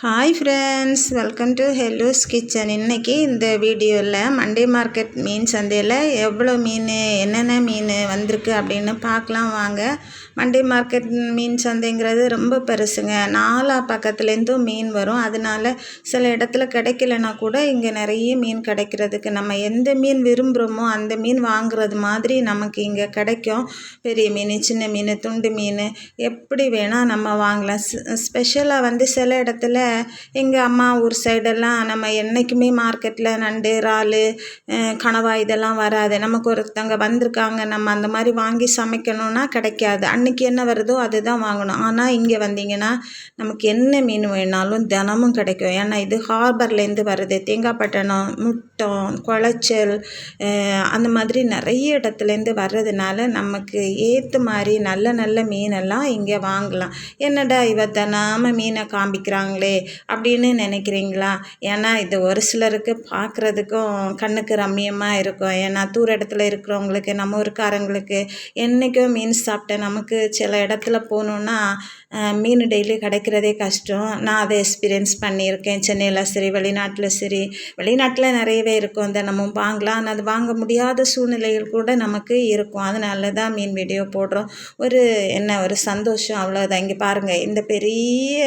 Hi friends welcome to hello's kitchen இன்றைக்கி இந்த வீடியோவில் மண்டே மார்க்கெட் மீன் சந்தையில் எவ்வளோ மீன் என்னென்ன மீன் வந்திருக்கு அப்படின்னு பார்க்கலாம் வாங்க. மண்டே மார்க்கெட் மீன் சந்தைங்கிறது ரொம்ப பெருசுங்க. நாலா பக்கத்துலேருந்தும் மீன் வரும். அதனால் சில இடத்துல கிடைக்கலனா கூட இங்கே நிறைய மீன் கிடைக்கிறதுக்கு நம்ம எந்த மீன் விரும்புகிறோமோ அந்த மீன் வாங்குறது மாதிரி நமக்கு இங்கே கிடைக்கும். பெரிய மீன் சின்ன மீன் துண்டு மீன் எப்படி வேணால் நம்ம வாங்கலாம். ஸ்பெஷலாக வந்து சில இடத்துல எங்கள் அம்மா ஊர் சைடெல்லாம் நம்ம என்றைக்குமே மார்க்கெட்டில் நண்டு இறால் கனவா இதெல்லாம் வராது. நமக்கு ஒருத்தவங்க வந்திருக்காங்க நம்ம அந்த மாதிரி வாங்கி சமைக்கணும்னா கிடைக்காது. அன்றைக்கி என்ன வருதோ அது தான் வாங்கணும். ஆனால் இங்கே வந்தீங்கன்னா நமக்கு என்ன மீன் வேணாலும் தினமும் கிடைக்கும். ஏன்னா இது ஹார்பர்லேருந்து வருது. தேங்காய்பட்டணம் முட்டம் குளச்சல் அந்த மாதிரி நிறைய இடத்துலேருந்து வர்றதுனால நமக்கு ஏற்ற மாதிரி நல்ல நல்ல மீனெல்லாம் இங்கே வாங்கலாம். என்னடா இவ தினாமல் மீனை காமிக்கிறாங்களே அப்படின்னு நினைக்கிறீங்களா? ஏன்னா இது ஒரு சிலருக்கு பார்க்குறதுக்கும் கண்ணுக்கு ரம்மியமாக இருக்கும். ஏன்னா தூர இடத்துல இருக்கிறவங்களுக்கு நம்ம ஊருக்காரங்களுக்கு என்றைக்கும் மீன் சாப்பிட்ட நமக்கு சில இடத்துல போகணுன்னா மீன் டெய்லி கிடைக்கிறதே கஷ்டம். நான் அதை எக்ஸ்பீரியன்ஸ் பண்ணியிருக்கேன். சென்னையில் சரி வெளிநாட்டில் சரி. வெளிநாட்டில் நிறைய நிறையவே இருக்கும். தினமும் வாங்கலாம். ஆனால் அது வாங்க முடியாத சூழ்நிலைகள் கூட நமக்கு இருக்கும். அதனால தான் மீன் வீடியோ போடுறோம். ஒரு என்ன ஒரு சந்தோஷம் அவ்வளோதான் இங்கே பாருங்கள் இந்த பெரிய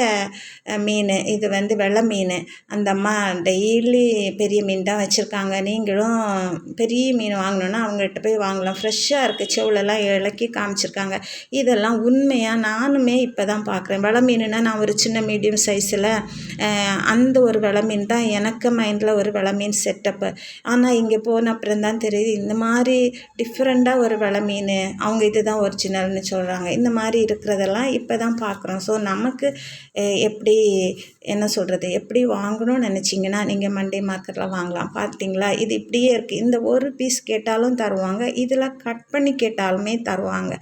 மீன். இது வந்து வெள்ளை மீன். அந்த அம்மா டெய்லி பெரிய மீன் தான் வச்சுருக்காங்க. நீங்களும் பெரிய மீன் வாங்கணுன்னா அவங்ககிட்ட போய் வாங்கலாம். ஃப்ரெஷ்ஷாக இருக்குது செவிலெல்லாம் இலக்கி காமிச்சிருக்காங்க. இதெல்லாம் உண்மையாக நானுமே இப்போ தான் பார்க்குறேன் வெலை மீனுனா நான் ஒரு சின்ன மீடியம் சைஸில் அந்த ஒரு வெள மீன் தான். எனக்கு மைண்டில் ஒரு வெள மீன் செட்டப்பு ஆனால் இங்கே போன அப்புறம் தான் தெரியுது இந்த மாதிரி டிஃப்ரெண்ட்டாக ஒரு வெலை மீன் அவங்க இது தான் ஒரிஜினல்னு சொல்கிறாங்க இந்த மாதிரி இருக்கிறதெல்லாம் இப்போ தான் பார்க்குறோம் ஸோ நமக்கு எப்படி என்ன சொல்கிறது எப்படி வாங்கணும்னு நினச்சிங்கன்னா நீங்கள் மண்டே மார்க்கெட்டில் வாங்கலாம். பார்த்தீங்களா இது இப்படியே இருக்குது இந்த ஒரு பீஸ் கேட்டாலும் தருவாங்க. இதில் கட் பண்ணி கேட்டாலுமே தருவாங்க.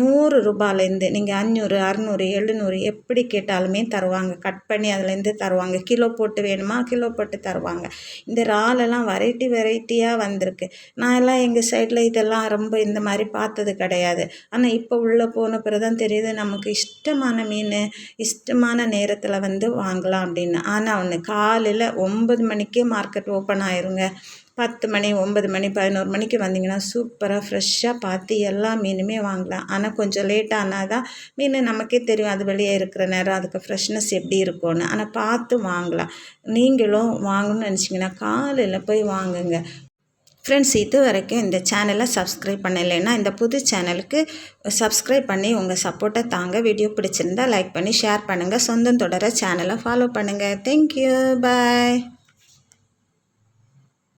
நூறு ரூபாயிலேருந்து நீங்கள் அஞ்சூறு அறநூறு எழுநூறு எப்படி கேட்டாலுமே தருவாங்க. கட் பண்ணி அதுலேருந்து தருவாங்க. கிலோ போட்டு வேணுமா? கிலோ போட்டு தருவாங்க. இந்த இறாலெல்லாம் வெரைட்டி வெரைட்டியாக வந்திருக்கு. நான் எல்லாம் எங்கள் சைடில் இதெல்லாம் ரொம்ப இந்த மாதிரி பார்த்தது கிடையாது. ஆனால் இப்போ உள்ளே போன பிறகு தான் தெரியுது நமக்கு இஷ்டமான மீன் இஷ்டமான நேரத்தில் வந்து வாங்கலாம் அப்படின்னு. ஆனால் ஒன்று காலையில் ஒம்பது மணிக்கே மார்க்கெட் ஓப்பன் ஆயிருங்க. பத்து மணி ஒம்பது மணி பதினோரு மணிக்கு வந்தீங்கன்னா சூப்பராக ஃப்ரெஷ்ஷாக பார்த்து எல்லா மீனுமே வாங்கலாம். ஆனால் கொஞ்சம் லேட் ஆனால் தான் மீன் நமக்கே தெரியும் அது வெளியே இருக்கிற நேரம் அதுக்கு ஃப்ரெஷ்னஸ் எப்படி இருக்கும்னு. ஆனால் பார்த்து வாங்கலாம். நீங்களும் வாங்கணும்னு நினச்சிங்கன்னா காலையில் போய் வாங்குங்க. ஃப்ரெண்ட்ஸ் இது வரைக்கும் இந்த சேனலை சப்ஸ்கிரைப் பண்ணலைன்னா இந்த புது சேனலுக்கு சப்ஸ்கிரைப் பண்ணி உங்கள் சப்போர்ட்டை தாங்க. வீடியோ பிடிச்சிருந்தா லைக் பண்ணி ஷேர் பண்ணுங்கள் சொந்தம் தொடர சேனலை ஃபாலோ பண்ணுங்கள் தேங்க்யூ பாய்